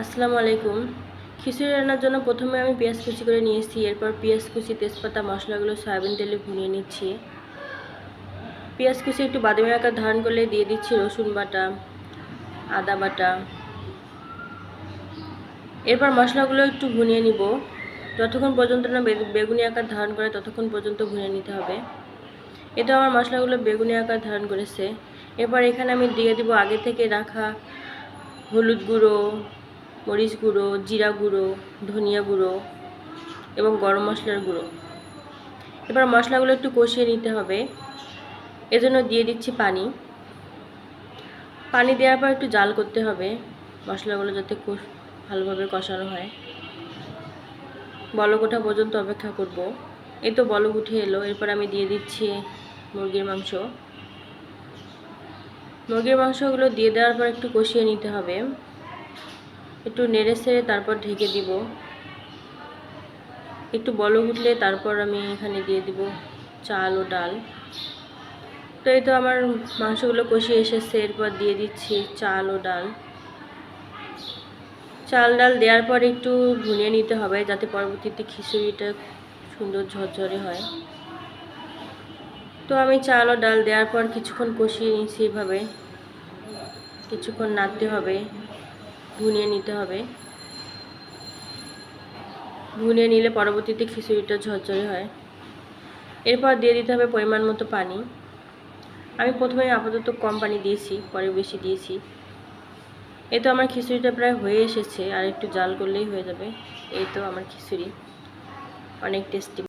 আসসালামু আলাইকুম। খিচুড়ি রান্নার জন্য প্রথমে আমি পেঁয়াজ কুচি করে নিয়েছি, এরপর পেঁয়াজ কুচি, তেজপাতা, মশলাগুলো সয়াবিন তেলে ভুনিয়ে নিচ্ছি। পেঁয়াজ কুচি একটু বাদামি আকার ধারণ করলে দিয়ে দিচ্ছি রসুন বাটা, আদা বাটা। এরপর মশলাগুলো একটু ভুনিয়ে নিব। যতক্ষণ পর্যন্ত না বেগুনি আকার ধারণ করে ততক্ষণ পর্যন্ত ভুনিয়ে নিতে হবে। এটা আমার মশলাগুলো বেগুনি আকার ধারণ করেছে। এরপর এখানে আমি দিয়ে দিব আগে থেকে রাখা হলুদ গুঁড়ো মরিচ গুঁড়ো, জিরা গুঁড়ো, ধনিয়া গুঁড়ো এবং গরম মশলার গুঁড়ো। এবার মশলাগুলো একটু কষিয়ে নিতে হবে। এজন্য দিয়ে দিচ্ছি পানি। পানি দেওয়ার পর একটু জাল করতে হবে। মশলাগুলো যাতে ভালোভাবে কষানো হয়। বলক ওঠা পর্যন্ত অপেক্ষা করব। এই তো বলক উঠে এলো। এরপর আমি দিয়ে দিচ্ছি মুরগির মাংস। মুরগির মাংসগুলো দিয়ে দেওয়ার পর একটু কষিয়ে নিতে হবে। একটু নেড়ে সেড়ে তারপর ঢেকে দিব। একটু বলক উঠলে তারপর আমি এখানে দিয়ে দিব চাল ও ডাল। তো এই তো আমার মাংসগুলো কষিয়ে এসেছে, এরপর দিয়ে দিচ্ছি চাল ও ডাল। চাল ডাল দেওয়ার পর একটু ভুনিয়ে নিতে হবে যাতে পরবর্তীতে খিচুড়িটা সুন্দর ঝরঝরে হয়। তো আমি চাল ও ডাল দেওয়ার পর কিছুক্ষণ কষিয়ে নিয়েছি এভাবে। কিছুক্ষণ নাড়তে হবে। ভুনিয়ে নিতে হবে। ভুনিয়ে নিলে পরবর্তীতে খিচুড়িটা ঝরঝরে হয়। এরপর দিয়ে দিতে হবে পরিমাণ মতো পানি। আমি প্রথমে আপাতত কম পানি দিয়েছি, পরে বেশি দিয়েছি। এই তো আমার খিচুড়িটা প্রায় হয়ে এসেছে, আর একটু জাল করলেই হয়ে যাবে। এই তো আমার খিচুড়ি। অনেক টেস্টি